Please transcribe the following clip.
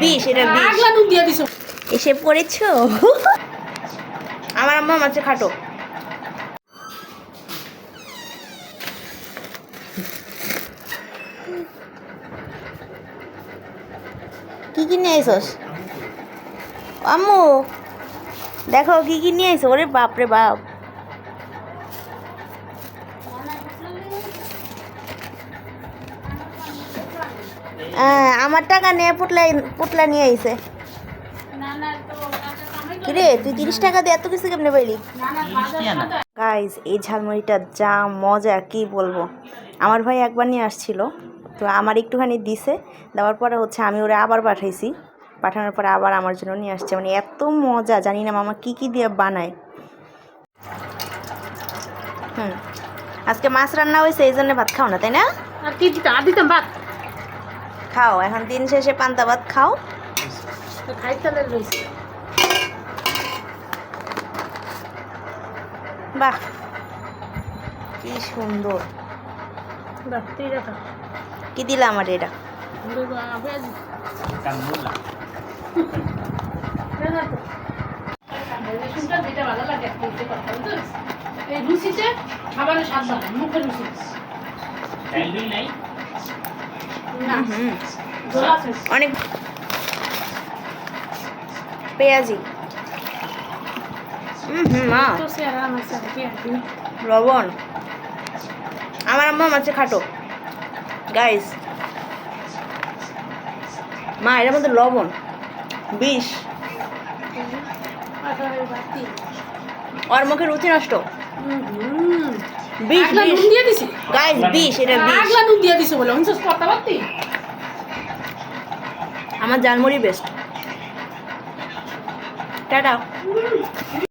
বিষ এটা বিষ। এসে পড়েছো? আমার আম্মা মাছে খাটো। কি কি নিয়ে আইসস? আম্মু দেখো কি কি নিয়ে আইসো ওরে বাপ রে বাপ। আমার টাকা নিয়ে পুটলা পুটলা নিয়ে কামাই করে- তুই তিরিশ টাকা দিয়ে এত কিছু কেমনে পাইলি। গাইজ এই ঝালমুড়িটা যা মজা, কি বলব? আমার ভাই একবার নিয়ে আসছিল, তো আমার একটুখানি দিছে, দেওয়ার পরে হচ্ছে আমি ওরা আবার পাঠাইছি। পাঠানোর পরে আবার আমার জন্য নিয়ে আসছে। মানে এত মজা, জানি না মামা কী কী দিয়ে বানায়। হুম। আজকে মাছ রান্না হয়েছে, এই জন্য ভাত খাও না, তাই না? আর কি দিতাম ভাত। খাও এখন দিন শেষে পান্তা ভাত খাও। তো বাহ কি সুন্দর। কি দিলাম আমার এটা? কি, এই রুচিতে খাবারের স্বাদ মুখের রুচি না হুম ঝোল আছে অনেক পেঁয়াজি? লবণ। আমার আম্মা মাছে খাটো। গাইস মা এটার মধ্যে লবণ। বিষ। ওর মুখে রুচি নষ্ট। হুম। বিষ বিষ। দিয়ে দিছি। গাইস বিষ এটা বিষ। আগলা নুন দিয়ে দিছে বলে আমার জানমুড়ি বেস্ট টাটা।